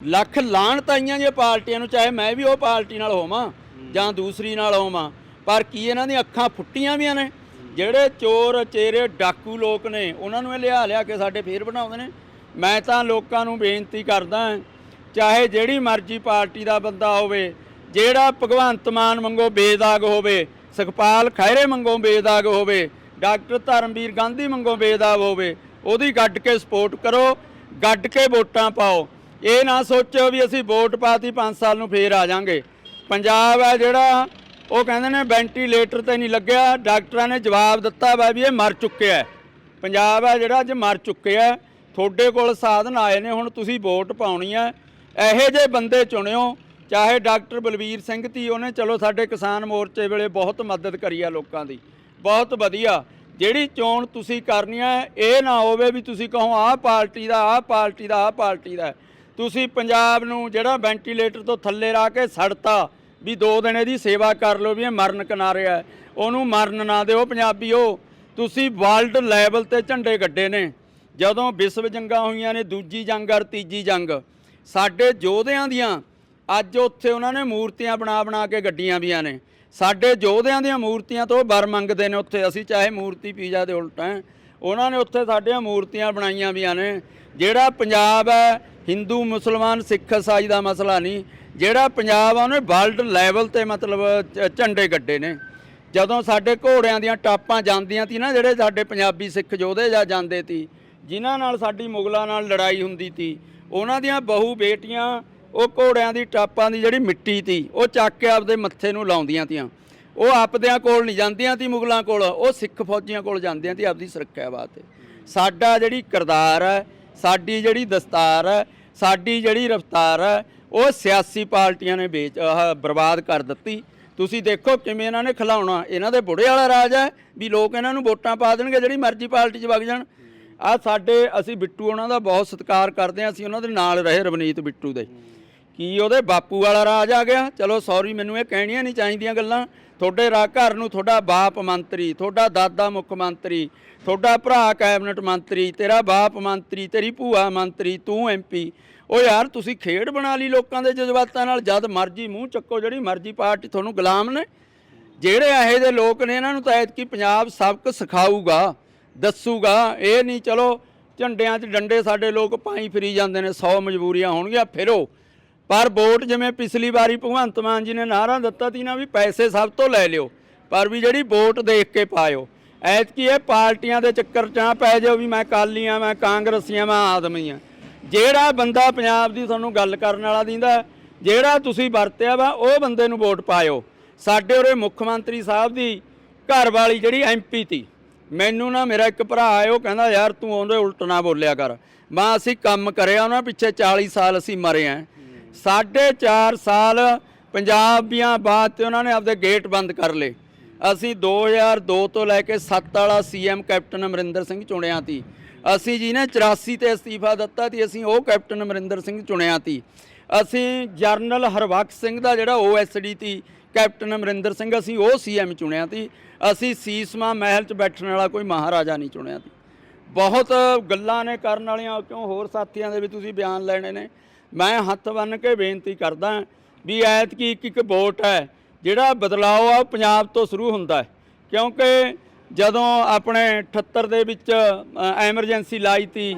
ਲੱਖ ਲਾਣ ਤਾਈਆਂ ਜੇ ਪਾਰਟੀਆਂ ਨੂੰ, ਚਾਹੇ ਮੈਂ ਵੀ ਉਹ ਪਾਰਟੀ ਨਾਲ ਹੋਵਾਂ ਜਾਂ ਦੂਸਰੀ ਨਾਲ ਹੋਵਾਂ, ਪਰ ਕੀ ਇਹਨਾਂ ਦੀਆਂ ਅੱਖਾਂ ਫੁੱਟੀਆਂ ਵੀਆਂ ਨੇ? ਜਿਹੜੇ ਚੋਰ, ਚੇਰੇ, ਡਾਕੂ ਲੋਕ ਨੇ, ਉਹਨਾਂ ਨੂੰ ਇਹ ਲਿਆ ਲਿਆ ਕੇ ਸਾਡੇ ਫੇਰ ਬਣਾਉਂਦੇ ਨੇ। ਮੈਂ ਤਾਂ ਲੋਕਾਂ ਨੂੰ ਬੇਨਤੀ ਕਰਦਾ ਚਾਹੇ ਜਿਹੜੀ ਮਰਜ਼ੀ ਪਾਰਟੀ ਦਾ ਬੰਦਾ ਹੋਵੇ, ਜਿਹੜਾ ਭਗਵੰਤ ਮਾਨ ਮੰਗੋ ਬੇਦਾਗ ਹੋਵੇ, ਸੁਖਪਾਲ ਖੈਰੇ ਮੰਗੋ ਬੇਦਾਗ ਹੋਵੇ, ਡਾਕਟਰ ਧਰਮਵੀਰ ਗਾਂਧੀ ਮੰਗੋ ਬੇਦਾਗ ਹੋਵੇ, ਉਹਦੀ ਗੱਡ ਕੇ ਸਪੋਰਟ ਕਰੋ, ਗੱਡ ਕੇ ਵੋਟਾਂ ਪਾਓ। ਇਹ ਨਾ ਸੋਚੋ ਵੀ ਅਸੀਂ ਵੋਟ ਪਾਤੀ 5 ਸਾਲ ਨੂੰ ਫੇਰ ਆ ਜਾਾਂਗੇ। ਪੰਜਾਬ ਹੈ ਜਿਹੜਾ, ਉਹ ਕਹਿੰਦੇ ਨੇ ਵੈਂਟੀਲੇਟਰ ਤੇ ਨਹੀਂ ਲੱਗਿਆ। ਡਾਕਟਰਾਂ ਨੇ ਜਵਾਬ ਦਿੱਤਾ ਵਾ ਵੀ ਇਹ ਮਰ ਚੁੱਕਿਆ ਪੰਜਾਬ ਹੈ ਜਿਹੜਾ ਅੱਜ ਮਰ ਚੁੱਕਿਆ ਹੈ। ਤੁਹਾਡੇ ਕੋਲ ਸਾਧਨ ਆਏ ਨੇ, ਹੁਣ ਤੁਸੀਂ ਵੋਟ ਪਾਉਣੀ ਹੈ। ਇਹੋ ਜਿਹੇ ਬੰਦੇ ਚੁਣਿਓ, ਚਾਹੇ ਡਾਕਟਰ ਬਲਵੀਰ ਸਿੰਘ ਤੀ ਉਹਨੇ, ਚਲੋ ਸਾਡੇ ਕਿਸਾਨ ਮੋਰਚੇ ਵੇਲੇ ਬਹੁਤ ਮਦਦ ਕਰੀ ਆ ਲੋਕਾਂ ਦੀ। ਬਹੁਤ ਵਧੀਆ। ਜਿਹੜੀ ਚੋਣ ਤੁਸੀਂ ਕਰਨੀ ਹੈ, ਇਹ ਨਾ ਹੋਵੇ ਵੀ ਤੁਸੀਂ ਕਹੋ ਆਹ ਪਾਰਟੀ ਦਾ, ਆਹ ਪਾਰਟੀ ਦਾ, ਆਹ ਪਾਰਟੀ ਦਾ। ਤੁਸੀਂ ਪੰਜਾਬ ਨੂੰ ਜਿਹੜਾ ਵੈਂਟੀਲੇਟਰ ਤੋਂ ਥੱਲੇ ਰਾ ਕੇ ਸੜਤਾ ਵੀ ਦੋ ਦਿਨ ਇਹਦੀ ਸੇਵਾ ਕਰ ਲਓ ਵੀ ਇਹ ਮਰਨ ਕਿਨਾਰੇ ਹੈ ਉਹਨੂੰ ਮਰਨ ਨਾ ਦਿਓ ਪੰਜਾਬੀਓ। ਤੁਸੀਂ ਵਰਲਡ ਲੈਵਲ ਤੇ ਝੰਡੇ ਗੱਡੇ ਨੇ। ਜਦੋਂ ਵਿਸ਼ਵ ਜੰਗਾਂ ਹੋਈਆਂ ਨੇ, ਦੂਜੀ ਜੰਗ ਔਰ ਤੀਜੀ ਜੰਗ। ਸਾਡੇ ਯੋਧਿਆਂ ਦੀਆਂ ਅੱਜ ਉੱਥੇ ਉਹਨਾਂ ਨੇ ਮੂਰਤੀਆਂ ਬਣਾ ਬਣਾ ਕੇ ਗੱਡੀਆਂ ਵੀਆਂ ਨੇ। ਸਾਡੇ ਯੋਧਿਆਂ ਦੀਆਂ ਮੂਰਤੀਆਂ ਤੋਂ ਵਰ ਮੰਗਦੇ ਨੇ ਉੱਥੇ। ਅਸੀਂ ਚਾਹੇ ਮੂਰਤੀ ਪੀਜਾ ਦੇ ਉਲਟ ਹੈ। ਉਹਨਾਂ ਨੇ ਉੱਥੇ ਸਾਡੀਆਂ ਮੂਰਤੀਆਂ ਬਣਾਈਆਂ ਵੀਆਂ ਨੇ। ਜਿਹੜਾ ਪੰਜਾਬ ਹੈ ਹਿੰਦੂ, ਮੁਸਲਮਾਨ, ਸਿੱਖ ਇਸਾਈ ਦਾ ਮਸਲਾ ਨਹੀਂ। ਜਿਹੜਾ ਪੰਜਾਬ ਆ, ਉਹਨੇ ਵਰਲਡ ਲੈਵਲ ਤੇ ਮਤਲਬ ਝ- ਝੰਡੇ ਗੱਡੇ ਨੇ। ਜਦੋਂ ਸਾਡੇ ਘੋੜਿਆਂ ਦੀਆਂ ਟਾਪਾਂ ਜਾਂਦੀਆਂ ਤੀ ਨਾ, ਜਿਹੜੇ ਸਾਡੇ ਪੰਜਾਬੀ ਸਿੱਖ ਯੋਧੇ ਜਾ ਜਾਂਦੇ ਤੀ, ਜਿਨ੍ਹਾਂ ਨਾਲ ਸਾਡੀ ਮੁਗਲਾਂ ਨਾਲ ਲੜਾਈ ਹੁੰਦੀ ਤੀ, ਉਹਨਾਂ ਦੀਆਂ ਬਹੂ ਬੇਟੀਆਂ, ਉਹ ਘੋੜਿਆਂ ਦੀ ਟਾਪਾਂ ਦੀ ਜਿਹੜੀ ਮਿੱਟੀ ਤੀ, ਉਹ ਚੱਕ ਕੇ ਆਪਦੇ ਮੱਥੇ ਨੂੰ ਲਾਉਂਦੀਆਂ ਤੀਆਂ। ਉਹ ਆਪਦਿਆਂ ਕੋਲ ਨਹੀਂ ਜਾਂਦੀਆਂ ਤੀ ਮੁਗਲਾਂ ਕੋਲ, ਉਹ ਸਿੱਖ ਫੌਜੀਆਂ ਕੋਲ ਜਾਂਦੀਆਂ ਤੀ ਆਪਦੀ ਸੁਰੱਖਿਆ ਵਾਸਤੇ। ਸਾਡਾ ਜਿਹੜੀ ਕਿਰਦਾਰ ਹੈ ਸਾਡੀ ਜਿਹੜੀ ਦਸਤਾਰ ਹੈ ਸਾਡੀ ਜਿਹੜੀ ਰਫਤਾਰ ਹੈ, ਉਹ ਸਿਆਸੀ ਪਾਰਟੀਆਂ ਨੇ ਵੇਚ, ਆਹ ਬਰਬਾਦ ਕਰ ਦਿੱਤੀ। ਤੁਸੀਂ ਦੇਖੋ ਕਿਵੇਂ ਇਹਨਾਂ ਨੇ ਖਿਲਾਉਣਾ। ਇਹਨਾਂ ਦੇ ਬੁੜੇ ਵਾਲਾ ਰਾਜ ਹੈ ਵੀ ਲੋਕ ਇਹਨਾਂ ਨੂੰ ਵੋਟਾਂ ਪਾ ਦੇਣਗੇ, ਜਿਹੜੀ ਮਰਜ਼ੀ ਪਾਰਟੀ 'ਚ ਵਗ ਜਾਣ। ਆ ਸਾਡੇ, ਅਸੀਂ ਬਿੱਟੂ ਉਹਨਾਂ ਦਾ ਬਹੁਤ ਸਤਿਕਾਰ ਕਰਦੇ ਹਾਂ, ਅਸੀਂ ਉਹਨਾਂ ਦੇ ਨਾਲ ਰਹੇ ਰਵਨੀਤ ਬਿੱਟੂ ਦੇ। ਕੀ ਉਹਦੇ ਬਾਪੂ ਵਾਲਾ ਰਾਜ ਆ ਗਿਆ? ਚਲੋ ਸੌਰੀ ਮੈਨੂੰ ਇਹ ਕਹਿਣੀਆਂ ਨਹੀਂ ਚਾਹੀਦੀਆਂ ਗੱਲਾਂ। ਤੁਹਾਡੇ ਰਾ ਘਰ ਨੂੰ ਤੁਹਾਡਾ ਬਾਪ ਮੰਤਰੀ, ਤੁਹਾਡਾ ਦਾਦਾ ਮੁੱਖ ਮੰਤਰੀ, ਤੁਹਾਡਾ ਭਰਾ ਕੈਬਨਿਟ ਮੰਤਰੀ, ਤੇਰਾ ਬਾਪ ਮੰਤਰੀ, ਤੇਰੀ ਭੂਆ ਮੰਤਰੀ, ਤੂੰ ਐਮਪੀ ਉਹ ਯਾਰ ਤੁਸੀਂ ਖੇਡ ਬਣਾ ਲਈ ਲੋਕਾਂ ਦੇ ਜਜ਼ਬਾਤਾਂ ਨਾਲ, ਜਦ ਮਰਜ਼ੀ ਮੂੰਹ ਚੱਕੋ, ਜਿਹੜੀ ਮਰਜ਼ੀ ਪਾਰਟੀ ਤੁਹਾਨੂੰ ਗੁਲਾਮ ਨੇ। ਜਿਹੜੇ ਇਹੋ ਜਿਹੇ ਲੋਕ ਨੇ, ਇਹਨਾਂ ਨੂੰ ਤਾਂ ਐਤਕੀ ਪੰਜਾਬ ਸਬਕ ਸਿਖਾਊਗਾ, ਦੱਸੂਗਾ, ਇਹ ਨਹੀਂ, ਚਲੋ ਝੰਡਿਆਂ 'ਚ ਡੰਡੇ ਸਾਡੇ ਲੋਕ ਪਾਈ ਫਿਰੀ ਜਾਂਦੇ ਨੇ 100 ਮਜਬੂਰੀਆਂ ਹੋਣਗੀਆਂ, ਫਿਰੋ। ਪਰ ਵੋਟ ਜਿਵੇਂ ਪਿਛਲੀ ਵਾਰੀ ਭਗਵੰਤ ਮਾਨ ਜੀ ਨੇ ਨਾਰਾ ਦਿੱਤਾ ਸੀ ਨਾ ਵੀ ਪੈਸੇ ਸਭ ਤੋਂ ਲੈ ਲਿਓ, ਪਰ ਵੀ ਜਿਹੜੀ ਵੋਟ ਦੇਖ ਕੇ ਪਾਇਓ, ਐਤਕੀ ਇਹ ਪਾਰਟੀਆਂ ਦੇ ਚੱਕਰ 'ਚ ਨਾ ਪੈ ਜਾਓ ਵੀ ਮੈਂ ਕਾਲੀਆਂ ਮੈਂ ਕਾਂਗਰਸੀਆਂ ਮੈਂ ਆਦਮੀ ਆ। ਜਿਹੜਾ ਬੰਦਾ ਪੰਜਾਬ ਦੀ ਤੁਹਾਨੂੰ ਗੱਲ ਕਰਨ ਵਾਲਾ ਦਿੰਦਾ, ਜਿਹੜਾ ਤੁਸੀਂ ਵਰਤਿਆ ਵਾ, ਉਹ ਬੰਦੇ ਨੂੰ ਵੋਟ ਪਾਇਓ। ਸਾਡੇ ਉਰੇ ਮੁੱਖ ਮੰਤਰੀ ਸਾਹਿਬ ਦੀ ਘਰ ਵਾਲੀ ਜਿਹੜੀ ਐਮਪੀ ਤੀ, ਮੈਨੂੰ ਨਾ ਮੇਰਾ ਇੱਕ ਭਰਾ ਆਇਆ, ਉਹ ਕਹਿੰਦਾ, ਯਾਰ ਤੂੰ ਉਹਦੇ ਉਲਟ ਨਾ ਬੋਲਿਆ ਕਰ। ਮੈਂ, ਅਸੀਂ ਕੰਮ ਕਰਿਆ, ਉਹਨਾਂ ਪਿੱਛੇ 40 ਸਾਲ ਅਸੀਂ ਮਰੇ ਆਂ। ਸਾਢੇ ਚਾਰ ਸਾਲ ਪੰਜਾਬੀਆਂ ਬਾਅਦ ਤੇ ਉਹਨਾਂ ਨੇ ਆਪਦੇ ਗੇਟ ਬੰਦ ਕਰ ਲਏ। ਅਸੀਂ 2002 ਤੋਂ ਲੈ ਕੇ 7 ਵਾਲਾ ਸੀਐਮ ਕੈਪਟਨ ਅਮਰਿੰਦਰ ਸਿੰਘ ਚੁਣਿਆ ਤੀ ਅਸੀਂ ਜਿਹਨੇ 84 ਤੇ ਅਸਤੀਫਾ ਦਿੱਤਾ ਸੀ, ਅਸੀਂ ਉਹ ਕੈਪਟਨ ਅਮਰਿੰਦਰ ਸਿੰਘ ਚੁਣਿਆ ਤੀ ਅਸੀਂ ਜਰਨਲ ਹਰਬਖਸ਼ ਸਿੰਘ ਦਾ ਜਿਹੜਾ ਓਐਸਡੀ ਤੀ ਕੈਪਟਨ ਅਮਰਿੰਦਰ ਸਿੰਘ, ਅਸੀਂ ਉਹ ਸੀਐਮ ਚੁਣਿਆ ਸੀ। ਅਸੀਂ ਸੀਸਮਾ ਮਹਿਲ 'ਚ ਬੈਠਣ ਵਾਲਾ ਕੋਈ ਮਹਾਰਾਜਾ ਨਹੀਂ ਚੁਣਿਆ ਸੀ। ਬਹੁਤ ਗੱਲਾਂ ਨੇ ਕਰਨ ਵਾਲੀਆਂ, ਕਿਉਂ ਹੋਰ ਸਾਥੀਆਂ ਦੇ ਵੀ ਤੁਸੀਂ ਬਿਆਨ ਲੈਣੇ ਨੇ। ਮੈਂ ਹੱਥ ਬੰਨ ਕੇ ਬੇਨਤੀ ਕਰਦਾ ਵੀ ਐਤਕੀ ਇੱਕ ਇੱਕ ਵੋਟ ਹੈ, ਜਿਹੜਾ ਬਦਲਾਅ ਆ ਉਹ ਪੰਜਾਬ ਤੋਂ ਸ਼ੁਰੂ ਹੁੰਦਾ ਹੈ। ਕਿਉਂਕਿ ਜਦੋਂ ਆਪਣੇ 78 ਦੇ ਵਿੱਚ ਐਮਰਜੈਂਸੀ ਲਾਈ ਤੀ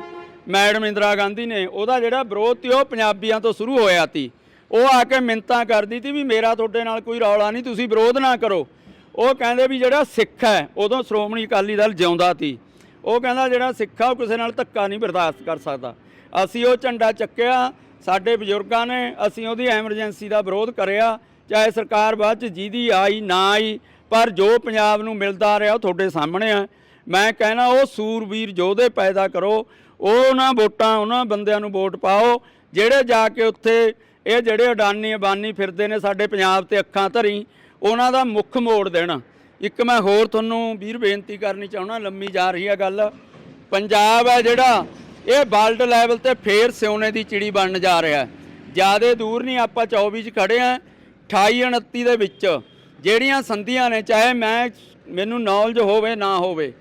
ਮੈਡਮ ਇੰਦਰਾ ਗਾਂਧੀ ਨੇ, ਉਹਦਾ ਜਿਹੜਾ ਵਿਰੋਧ ਤੀ, ਉਹ ਪੰਜਾਬੀਆਂ ਤੋਂ ਸ਼ੁਰੂ ਹੋਇਆ ਤੀ। ਉਹ ਆ ਕੇ ਮਿੰਤਾਂ ਕਰਦੀ ਤੀ ਵੀ ਮੇਰਾ ਤੁਹਾਡੇ ਨਾਲ ਕੋਈ ਰੌਲਾ ਨਹੀਂ, ਤੁਸੀਂ ਵਿਰੋਧ ਨਾ ਕਰੋ। ਉਹ ਕਹਿੰਦੇ ਵੀ ਜਿਹੜਾ ਸਿੱਖ ਹੈ, ਉਦੋਂ ਸ਼੍ਰੋਮਣੀ ਅਕਾਲੀ ਦਲ ਜਿਉਂਦਾ ਤੀ। ਉਹ ਕਹਿੰਦਾ ਜਿਹੜਾ ਸਿੱਖ ਆ, ਉਹ ਕਿਸੇ ਨਾਲ ਧੱਕਾ ਨਹੀਂ ਬਰਦਾਸ਼ਤ ਕਰ ਸਕਦਾ। ਅਸੀਂ ਉਹ ਝੰਡਾ ਚੱਕਿਆ ਸਾਡੇ ਬਜ਼ੁਰਗਾਂ ਨੇ ਅਸੀਂ ਉਹਦੀ ਐਮਰਜੈਂਸੀ ਦਾ ਵਿਰੋਧ ਕਰਿਆ, ਚਾਹੇ ਸਰਕਾਰ ਬਾਅਦ ਚ ਜਿਹਦੀ ਆਈ, ਨਾ ਆਈ, ਪਰ ਜੋ ਪੰਜਾਬ ਨੂੰ ਮਿਲਦਾ ਰਿਹਾ ਉਹ ਤੁਹਾਡੇ ਸਾਹਮਣੇ ਆ। ਮੈਂ ਕਹਿਣਾ, ਉਹ ਸੂਰਬੀਰ ਯੋਧੇ ਪੈਦਾ ਕਰੋ ਉਹਨਾਂ ਵੋਟਾਂ, ਉਹਨਾਂ ਬੰਦਿਆਂ ਨੂੰ ਵੋਟ ਪਾਓ, ਜਿਹੜੇ ਜਾ ਕੇ ਉੱਥੇ ਇਹ ਜਿਹੜੇ ਅਡਾਨੀ ਅਬਾਨੀ ਫਿਰਦੇ ਨੇ ਸਾਡੇ ਪੰਜਾਬ ਤੇ ਅੱਖਾਂ ਧਰੀ, ਉਹਨਾਂ ਦਾ ਮੁੱਖ ਮੋੜ ਦੇਣਾ। ਇੱਕ ਮੈਂ ਹੋਰ ਤੁਹਾਨੂੰ ਵੀਰ ਬੇਨਤੀ ਕਰਨੀ ਚਾਹੁੰਦਾ, ਲੰਮੀ ਜਾ ਰਹੀ ਹੈ ਗੱਲ। ਪੰਜਾਬ ਹੈ ਜਿਹੜਾ ਇਹ ਵਰਲਡ ਲੈਵਲ ਤੇ ਫੇਰ ਸਿਉਨੇ ਦੀ ਚਿੜੀ ਬਣਨ ਜਾ ਰਿਹਾ ਜਿਆਦੇ ਦੂਰ ਨਹੀਂ, ਆਪਾਂ 24 ਚ ਖੜੇ ਆ 28 29 ਦੇ ਵਿੱਚ। ਜਿਹੜੀਆਂ ਸੰਧੀਆਂ ਨੇ, ਚਾਹੇ ਮੈਂ ਮੈਨੂੰ ਨੌਲੇਜ ਹੋਵੇ, ਨਾ ਹੋਵੇ,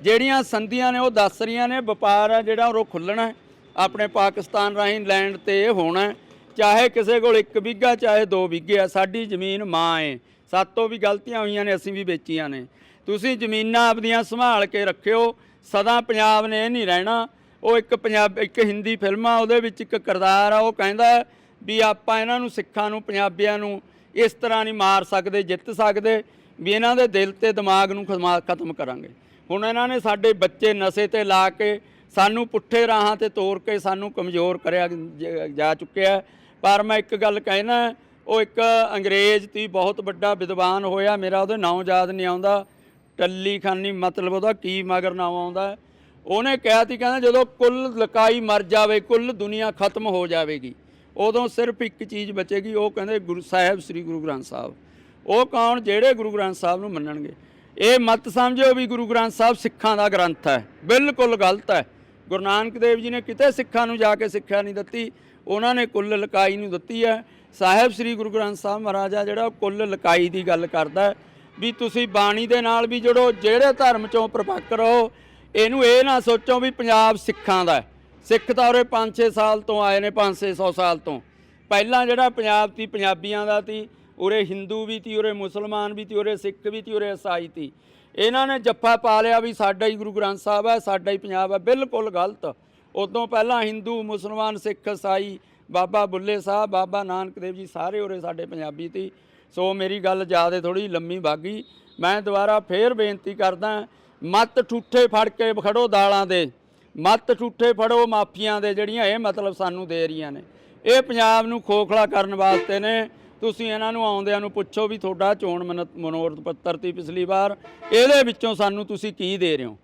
ਜਿਹੜੀਆਂ ਸੰਧੀਆਂ ਨੇ ਉਹ ਦੱਸ ਰਹੀਆਂ ਨੇ, ਵਪਾਰ ਆ ਜਿਹੜਾ ਉਹ ਖੁੱਲਣਾ ਆਪਣੇ ਪਾਕਿਸਤਾਨ ਰਾਹੀਂ ਲੈਂਡ ਤੇ ਇਹ ਹੋਣਾ ਚਾਹੇ ਕਿਸੇ ਕੋਲ ਇੱਕ ਬਿੱਗਾ ਚਾਹੇ ਦੋ ਬਿੱਗੇ ਆ, ਸਾਡੀ ਜ਼ਮੀਨ ਮਾਂ ਏ। ਸਾਤੋਂ ਵੀ ਗਲਤੀਆਂ ਹੋਈਆਂ ਨੇ, ਅਸੀਂ ਵੀ ਵੇਚੀਆਂ ਨੇ। ਤੁਸੀਂ ਜ਼ਮੀਨਾਂ ਆਪਦੀਆਂ ਸੰਭਾਲ ਕੇ ਰੱਖਿਓ, ਸਦਾ ਪੰਜਾਬ ਨੇ ਇਹ ਨਹੀਂ ਰਹਿਣਾ। ਉਹ ਇੱਕ ਪੰਜਾਬ, ਇੱਕ ਹਿੰਦੀ ਫਿਲਮ ਆ, ਉਹਦੇ ਵਿੱਚ ਇੱਕ ਕਿਰਦਾਰ ਆ, ਉਹ ਕਹਿੰਦਾ ਵੀ ਆਪਾਂ ਇਹਨਾਂ ਨੂੰ, ਸਿੱਖਾਂ ਨੂੰ, ਪੰਜਾਬੀਆਂ ਨੂੰ ਇਸ ਤਰ੍ਹਾਂ ਨਹੀਂ ਮਾਰ ਸਕਦੇ, ਜਿੱਤ ਸਕਦੇ, ਵੀ ਇਹਨਾਂ ਦੇ ਦਿਲ ਤੇ ਦਿਮਾਗ ਨੂੰ ਖਤਮਾ- ਖਤਮ ਕਰਾਂਗੇ। ਹੁਣ ਇਹਨਾਂ ਨੇ ਸਾਡੇ ਬੱਚੇ ਨਸ਼ੇ ਤੇ ਲਾ ਕੇ ਸਾਨੂੰ ਪੁੱਠੇ ਰਾਹਾਂ ਤੇ ਤੋਰ ਕੇ ਸਾਨੂੰ ਕਮਜ਼ੋਰ ਕਰਿਆ, ਜਾ ਚੁੱਕਿਆ। ਪਰ ਮੈਂ ਇੱਕ ਗੱਲ ਕਹਿਣਾ, ਉਹ ਇੱਕ ਅੰਗਰੇਜ਼ ਤੀ, ਬਹੁਤ ਵੱਡਾ ਵਿਦਵਾਨ ਹੋਇਆ ਮੇਰਾ, ਉਹਦੇ ਨਾਂ ਯਾਦ ਨਹੀਂ ਆਉਂਦਾ। ਟੱਲੀ ਖਾਨੀ ਮਤਲਬ ਉਹਦਾ ਕੀ ਮਗਰ ਨਾਮ ਆਉਂਦਾ। ਉਹਨੇ ਕਿਹਾ ਸੀ, ਕਹਿੰਦਾ ਜਦੋਂ ਕੁੱਲ ਲਕਾਈ ਮਰ ਜਾਵੇ, ਕੁੱਲ ਦੁਨੀਆ ਖਤਮ ਹੋ ਜਾਵੇਗੀ, ਉਦੋਂ ਸਿਰਫ ਇੱਕ ਚੀਜ਼ ਬਚੇਗੀ, ਉਹ ਕਹਿੰਦੇ ਗੁਰੂ ਸਾਹਿਬ, ਸ੍ਰੀ ਗੁਰੂ ਗ੍ਰੰਥ ਸਾਹਿਬ। ਉਹ ਕੌਣ? ਜਿਹੜੇ ਗੁਰੂ ਗ੍ਰੰਥ ਸਾਹਿਬ ਨੂੰ ਮੰਨਣਗੇ। ਇਹ ਮਤ ਸਮਝਿਓ ਵੀ ਗੁਰੂ ਗ੍ਰੰਥ ਸਾਹਿਬ ਸਿੱਖਾਂ ਦਾ ਗ੍ਰੰਥ ਹੈ, ਬਿਲਕੁਲ ਗਲਤ ਹੈ। ਗੁਰੂ ਨਾਨਕ ਦੇਵ ਜੀ ਨੇ ਕਿਤੇ ਸਿੱਖਾਂ ਨੂੰ ਜਾ ਕੇ ਸਿੱਖਿਆ ਨਹੀਂ ਦਿੱਤੀ, ਉਹਨਾਂ ਨੇ ਕੁੱਲ ਲਕਾਈ ਨੂੰ ਦਿੱਤੀ ਹੈ। ਸਾਹਿਬ, ਸ੍ਰੀ ਗੁਰੂ ਗ੍ਰੰਥ ਸਾਹਿਬ ਮਹਾਰਾਜਾ ਜਿਹੜਾ ਉਹ ਕੁੱਲ ਲਕਾਈ ਦੀ ਗੱਲ ਕਰਦਾ ਵੀ ਤੁਸੀਂ ਬਾਣੀ ਦੇ ਨਾਲ ਵੀ ਜੁੜੋ, ਜਿਹੜੇ ਧਰਮ ਚੋਂ ਪ੍ਰਪੱਕ ਰਹੋ ਇਹਨੂੰ ਇਹ ਨਾ ਸੋਚੋ ਵੀ ਪੰਜਾਬ ਸਿੱਖਾਂ ਦਾ ਸਿੱਖ ਤਾਂ ਉਰੇ 5-6 ਸਾਲ ਤੋਂ ਆਏ ਨੇ 5-600 ਸਾਲ ਤੋਂ। ਪਹਿਲਾਂ ਜਿਹੜਾ ਪੰਜਾਬ ਤੀ ਪੰਜਾਬੀਆਂ ਦਾ ਤੀ ਉਰੇ ਹਿੰਦੂ ਵੀ ਤੀ ਉਰੇ ਮੁਸਲਮਾਨ ਵੀ ਤੀ ਉਰੇ ਸਿੱਖ ਵੀ ਤੀ ਉਰੇ ਈਸਾਈ ਤੀ ਇਹਨਾਂ ਨੇ ਜੱਫਾ ਪਾ ਲਿਆ ਵੀ ਸਾਡਾ ਹੀ ਗੁਰੂ ਗ੍ਰੰਥ ਸਾਹਿਬ ਹੈ, ਸਾਡਾ ਹੀ ਪੰਜਾਬ ਹੈ, ਬਿਲਕੁਲ ਗਲਤ। ਉਦੋਂ ਪਹਿਲਾਂ ਹਿੰਦੂ, ਮੁਸਲਮਾਨ, ਸਿੱਖ, ਈਸਾਈ, ਬਾਬਾ ਬੁੱਲੇ ਸਾਹਿਬ, ਬਾਬਾ ਨਾਨਕ ਦੇਵ ਜੀ ਸਾਰੇ ਉਰੇ ਸਾਡੇ ਪੰਜਾਬੀ ਸੀ। ਸੋ ਮੇਰੀ ਗੱਲ ਜ਼ਿਆਦਾ ਥੋੜੀ ਲੰਮੀ ਬਾਗੀ। ਮੈਂ ਦੁਬਾਰਾ ਫੇਰ ਬੇਨਤੀ ਕਰਦਾ ਮੱਤ ਠੂਠੇ ਫੜ ਕੇ ਖੜੋ ਦਾਲਾਂ ਦੇ। ਮੱਤ ਠੂਠੇ ਫੜੋ ਮਾਫੀਆਂ ਦੇ, ਜਿਹੜੀਆਂ ਇਹ ਮਤਲਬ ਸਾਨੂੰ ਦੇ ਰਹੀਆਂ ਨੇ। ਇਹ ਪੰਜਾਬ ਨੂੰ ਖੋਖਲਾ ਕਰਨ ਵਾਸਤੇ ਨੇ। ਤੁਸੀਂ ਇਹਨਾਂ ਨੂੰ ਆਉਂਦਿਆਂ ਨੂੰ ਪੁੱਛੋ ਵੀ ਤੁਹਾਡਾ ਚੋਣ ਮਨ- ਮਨੋਰਥ ਪੱਤਰ ਤੀ ਪਿਛਲੀ ਵਾਰ। ਇਹਦੇ ਵਿੱਚੋਂ ਸਾਨੂੰ ਤੁਸੀਂ ਕੀ ਦੇ ਰਹੇ ਹੋ?